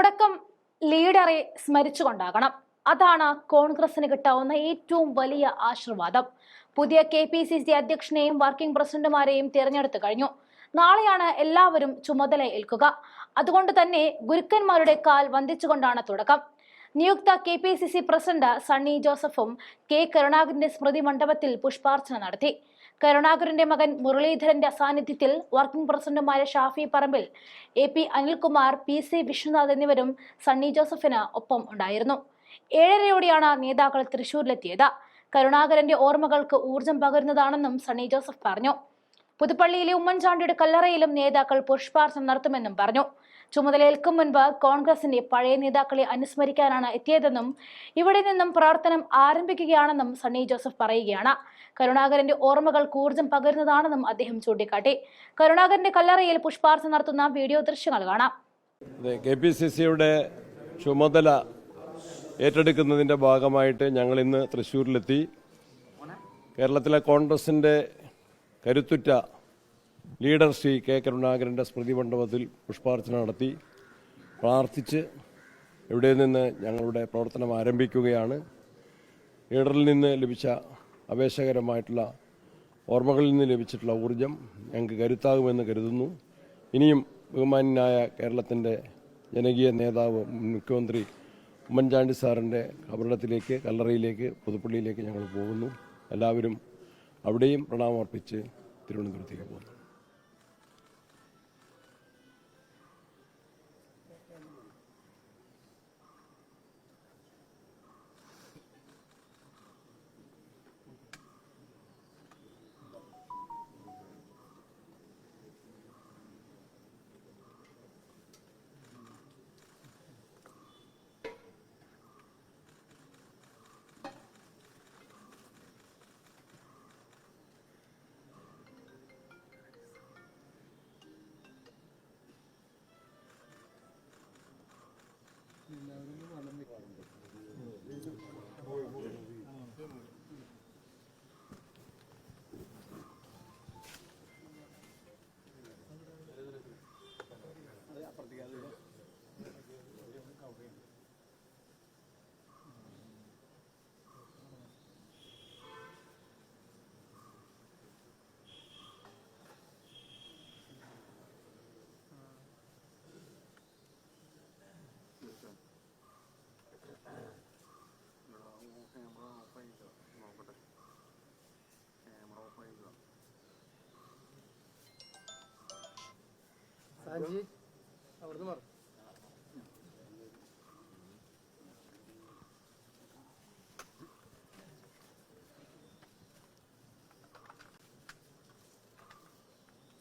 തുടക്കം ലീഡറെ സ്മരിച്ചുകൊണ്ടാകണം. അതാണ് കോൺഗ്രസിന് കിട്ടാവുന്ന ഏറ്റവും വലിയ ആശീർവാദം. പുതിയ കെ പി സി സി അധ്യക്ഷനെയും വർക്കിംഗ് പ്രസിഡന്റുമാരെയും തിരഞ്ഞെടുത്തു കഴിഞ്ഞു. നാളെയാണ് എല്ലാവരും ചുമതല ഏൽക്കുക. അതുകൊണ്ട് തന്നെ ഗുരുക്കന്മാരുടെ കാൽ വന്ദിച്ചുകൊണ്ടാണ് തുടക്കം. നിയുക്ത K P C C president Sunny ജോസഫും കെ കരുണാകരന്റെ സ്മൃതി മണ്ഡപത്തിൽ പുഷ്പാർച്ചന നടത്തി. കരുണാകരന്റെ മകൻ മുരളീധരന്റെ സാന്നിധ്യത്തിൽ working പ്രസിഡന്റുമാരെ Shafi Parambil A P Anilkumar P C Vishwanath എന്നിവരും സണ്ണി ജോസഫിന് ഒപ്പം ഉണ്ടായിരുന്നു. ഏഴരയോടെയാണ് നേതാക്കൾ തൃശൂരിലെത്തിയത്. കരുണാകരന്റെ ഓർമ്മകൾക്ക് ഊർജം പകരുന്നതാണെന്നും സണ്ണി ജോസഫ് പറഞ്ഞു. പുതുപ്പള്ളിയിലെ ഉമ്മൻചാണ്ടിയുടെ കല്ലറയിലും നേതാക്കൾ പുഷ്പാർച്ചന നടത്തുമെന്നും പറഞ്ഞു. ചുമതലയേൽക്കും മുൻപ് കോൺഗ്രസിന്റെ പഴയ നേതാക്കളെ അനുസ്മരിക്കാനാണ് എത്തിയതെന്നും ഇവിടെ നിന്നും പ്രവർത്തനം ആരംഭിക്കുകയാണെന്നും സണ്ണി ജോസഫ് പറയുകയാണ്. കരുണാകരന്റെ ഓർമ്മകൾ കൂർജം പകരുന്നതാണെന്നും അദ്ദേഹം ചൂണ്ടിക്കാട്ടി. കരുണാകരന്റെ കല്ലറയിൽ പുഷ്പാർച്ച നടത്തുന്ന വീഡിയോ ദൃശ്യങ്ങൾ കാണാം. കെ പി സി സിയുടെ ചുമതല ഏറ്റെടുക്കുന്നതിന്റെ ഭാഗമായിട്ട് ഞങ്ങൾ ഇന്ന് തൃശ്ശൂരിലെത്തി. കേരളത്തിലെ കോൺഗ്രസിന്റെ കരുത്തുറ്റ ലീഡർ ശ്രീ കെ കരുണാകരന്റെ സ്മൃതി മണ്ഡപത്തിൽ പുഷ്പാർച്ചന നടത്തി. പ്രാർത്ഥിച്ച് ഇവിടെ നിന്ന് ഞങ്ങളുടെ പ്രവർത്തനം ആരംഭിക്കുകയാണ്. ലീഡറിൽ നിന്ന് ലഭിച്ച ആവേശകരമായിട്ടുള്ള ഓർമ്മകളിൽ നിന്ന് ലഭിച്ചിട്ടുള്ള ഊർജം ഞങ്ങൾക്ക് കരുത്താകുമെന്ന് കരുതുന്നു. ഇനിയും ബഹുമാന്യനായ കേരളത്തിന്റെ ജനകീയ നേതാവ് മുഖ്യമന്ത്രി ഉമ്മൻചാണ്ടി സാറിന്റെ കബറിടത്തിലേക്ക് കല്ലറയിലേക്ക് പുതുപ്പള്ളിയിലേക്ക് ഞങ്ങൾ പോകുന്നു. എല്ലാവരും അവിടെയും പ്രണാമർപ്പിച്ച് തിരുവനന്തപുരത്തേക്ക് പോകുന്നു. వాళ్ళ സാഞ്ചി അവിടുന്ന് മാറും.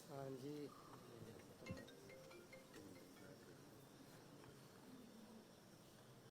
സാഞ്ചി